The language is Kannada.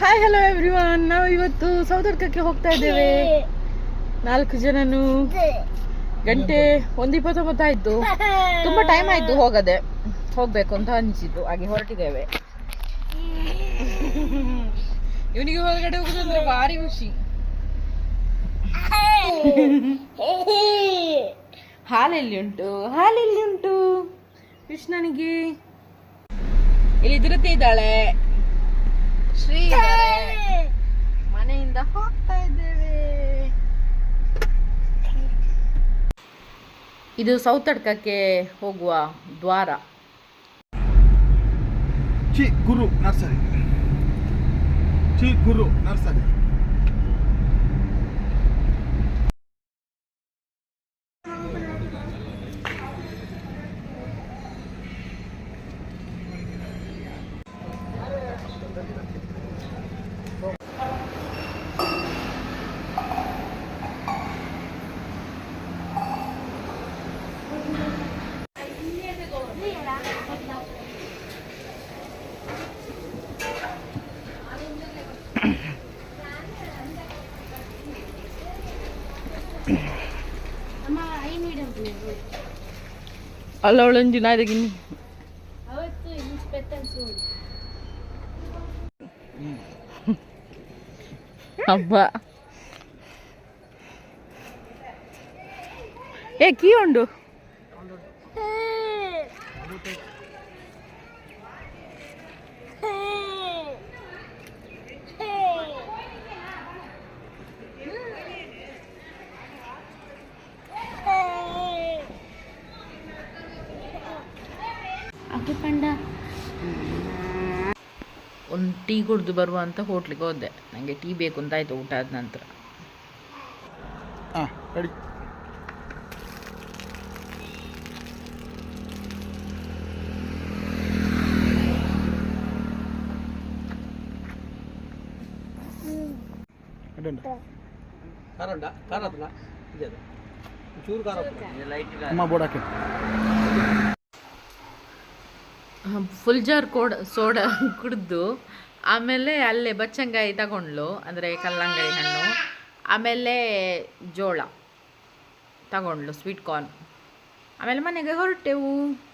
ಹಾಯ್ ಹಲೋ ಎವ್ರಿವನ್ ನಾವು ಇವತ್ತು ಸೌದರ್ಕಕ್ಕೆ ಹೋಗ್ತಾ ಇದ್ದೇವೆ. ನಾಲ್ಕು ಜನನು ಗಂಟೆ ಒಂದು ಇಪ್ಪತ್ತೊಂಬತ್ತು ಆಯ್ತು. ತುಂಬಾ ಟೈಮ್ ಆಯ್ತು ಹೋಗದೆ. ಹೋಗ್ಬೇಕು ಅಂತ ಅನಿಸಿತು ಹಾಗೆ ಹೊರಟಿದ್ದೇವೆ. ಇವನಿಗೆ ಹೊರಗಡೆ ಹೋಗುದಂದ್ರೆ ಭಾರಿ ಖುಷಿ. ಹಾಲೆಲ್ಲಿ ಉಂಟು ಹಾಲೆಲ್ಲಿ ಉಂಟು ಕೃಷ್ಣನಿಗೆ. ಇಲ್ಲಿ ಧೃತಿ ಇದ್ದಾಳೆ? ಶ್ರೀ ಮನೆಯಿಂದ ಹೋಗ್ತಾ ಇದ್ದೇವೆ. ಇದು ಸೌತಡ್ಕಕ್ಕೆ ಹೋಗುವ ದ್ವಾರ. ಚಿ ಗುರು ನರ್ಸರಿ. ಗುರು ನರ್ಸರಿ. ಅಲ್ಲ ಅವಳೊಂದು ನಾದಗಿನಿ ಹಬ್ಬ. ಏ ಕೀ ಉಂಡು? ಒಂದು ಟೀ ಕುಡಿದು ಬರುವ ಅಂತ ಹೋಟ್ಲಿಗೆ ಹೋದೆ. ನನಗೆ ಟೀ ಬೇಕು ಅಂತ ಆಯಿತು ಊಟ ಆದ ನಂತರ. ಹಾಂ ಲೈಟ್ ಅಮ್ಮ ಬೋರ್ಡ್ ಹಾಕಿ. ಫುಲ್ ಜಾರ್ ಕೋಡ್, ಸೋಡಾ ಕುಡಿದು, ಆಮೇಲೆ ಅಲ್ಲೇ ಬಚ್ಚಂಗಾಯಿ ತಗೊಂಡ್ಲು, ಅಂದರೆ ಕಲ್ಲಂಗಡಿ ಹಣ್ಣು, ಆಮೇಲೆ ಜೋಳ ತಗೊಂಡ್ಲು ಸ್ವೀಟ್ ಕಾರ್ನ್ ಆಮೇಲೆ ಮನೆಗೆ ಹೊರಟೆವು.